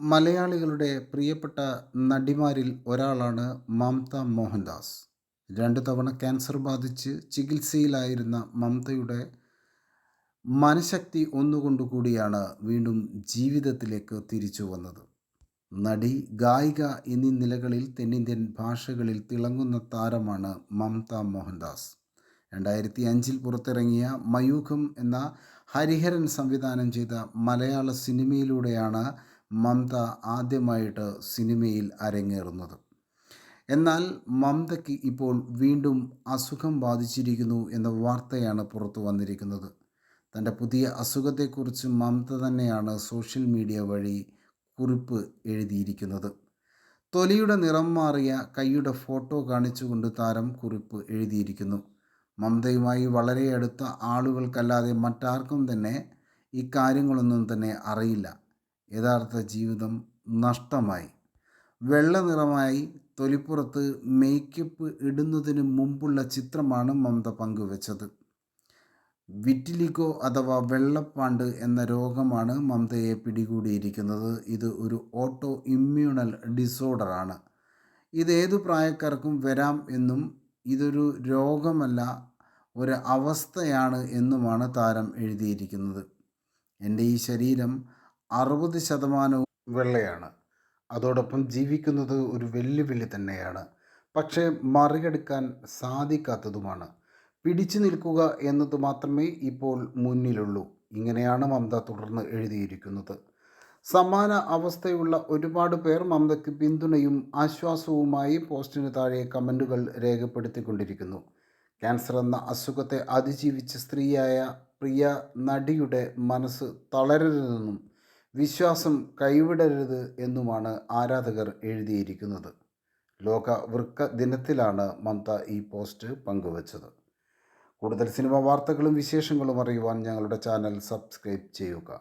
മലയാളികളുടെ പ്രിയപ്പെട്ട നടിമാരിൽ ഒരാളാണ് മമത മോഹൻദാസ്. രണ്ട് തവണ ക്യാൻസർ ബാധിച്ച് ചികിത്സയിലായിരുന്ന മമതയുടെ മനഃശക്തി ഒന്നുകൊണ്ടുകൂടിയാണ് വീണ്ടും ജീവിതത്തിലേക്ക് തിരിച്ചു വന്നത്. നടി ഗായിക എന്നീ നിലകളിൽ തെന്നിന്ത്യൻ ഭാഷകളിൽ തിളങ്ങുന്ന താരമാണ് മമത മോഹൻദാസ്. രണ്ടായിരത്തി അഞ്ചിൽ പുറത്തിറങ്ങിയ മയൂഖം എന്ന ഹരിഹരൻ സംവിധാനം ചെയ്ത മലയാള സിനിമയിലൂടെയാണ് മമത ആദ്യമായിട്ട് സിനിമയിൽ അരങ്ങേറുന്നത്. എന്നാൽ മമതയ്ക്ക് ഇപ്പോൾ വീണ്ടും അസുഖം ബാധിച്ചിരിക്കുന്നു എന്ന വാർത്തയാണ് പുറത്തു വന്നിരിക്കുന്നത്. തന്റെ പുതിയ അസുഖത്തെക്കുറിച്ച് മമത തന്നെയാണ് സോഷ്യൽ മീഡിയ വഴി കുറിപ്പ് എഴുതിയിരിക്കുന്നത്. തൊലിയുടെ നിറം മാറിയ കൈയുടെ ഫോട്ടോ കാണിച്ചുകൊണ്ട് താരം കുറിപ്പ് എഴുതിയിരിക്കുന്നു. മമതയുമായി വളരെ അടുത്ത ആളുകൾക്കല്ലാതെ മറ്റാർക്കും തന്നെ ഇക്കാര്യങ്ങളൊന്നും കാര്യങ്ങളൊന്നും തന്നെ അറിയില്ല. യഥാർത്ഥ ജീവിതം നഷ്ടമായി. വെള്ളനിറമായി തൊലിപ്പുറത്ത് മേക്കപ്പ് ഇടുന്നതിന് മുമ്പുള്ള ചിത്രമാണ് മമത പങ്കുവച്ചത്. വിറ്റിലിഗോ അഥവാ വെള്ളപ്പാണ്ട് എന്ന രോഗമാണ് മമതയെ പിടികൂടിയിരിക്കുന്നത്. ഇത് ഒരു ഓട്ടോ ഇമ്മ്യൂണൽ ഡിസോർഡറാണ്. ഇത് ഏതു പ്രായക്കാർക്കും വരാം എന്നും ഇതൊരു രോഗമല്ല ഒരു അവസ്ഥയാണ് എന്നുമാണ് താരം എഴുതിയിരിക്കുന്നത്. എന്റെ ഈ ശരീരം അറുപത് ശതമാനവും വെള്ളയാണ്. അതോടൊപ്പം ജീവിക്കുന്നത് ഒരു വെല്ലുവിളി തന്നെയാണ്. പക്ഷേ മറികടക്കാൻ സാധിക്കാത്തതുമാണ്. പിടിച്ചു നിൽക്കുക എന്നത് മാത്രമേ ഇപ്പോൾ മുന്നിലുള്ളൂ. ഇങ്ങനെയാണ് മമത തുടർന്ന് എഴുതിയിരിക്കുന്നത്. സമാന അവസ്ഥയുള്ള ഒരുപാട് പേർ മമതയ്ക്ക് പിന്തുണയും ആശ്വാസവുമായി പോസ്റ്റിന് താഴെ കമന്റുകൾ രേഖപ്പെടുത്തിക്കൊണ്ടിരിക്കുന്നു. ക്യാൻസർ എന്ന അസുഖത്തെ അതിജീവിച്ച സ്ത്രീയായ പ്രിയ നടിയുടെ മനസ്സ് തളരരുതെന്നും വിശ്വാസം കൈവിടരുത് എന്നുമാണ് ആരാധകർ എഴുതിയിരിക്കുന്നത്. ലോക വൃക്ക ദിനത്തിലാണ് മമത ഈ പോസ്റ്റ് പങ്കുവച്ചത്. കൂടുതൽ സിനിമ വാർത്തകളും വിശേഷങ്ങളും അറിയുവാൻ ഞങ്ങളുടെ ചാനൽ സബ്സ്ക്രൈബ് ചെയ്യുക.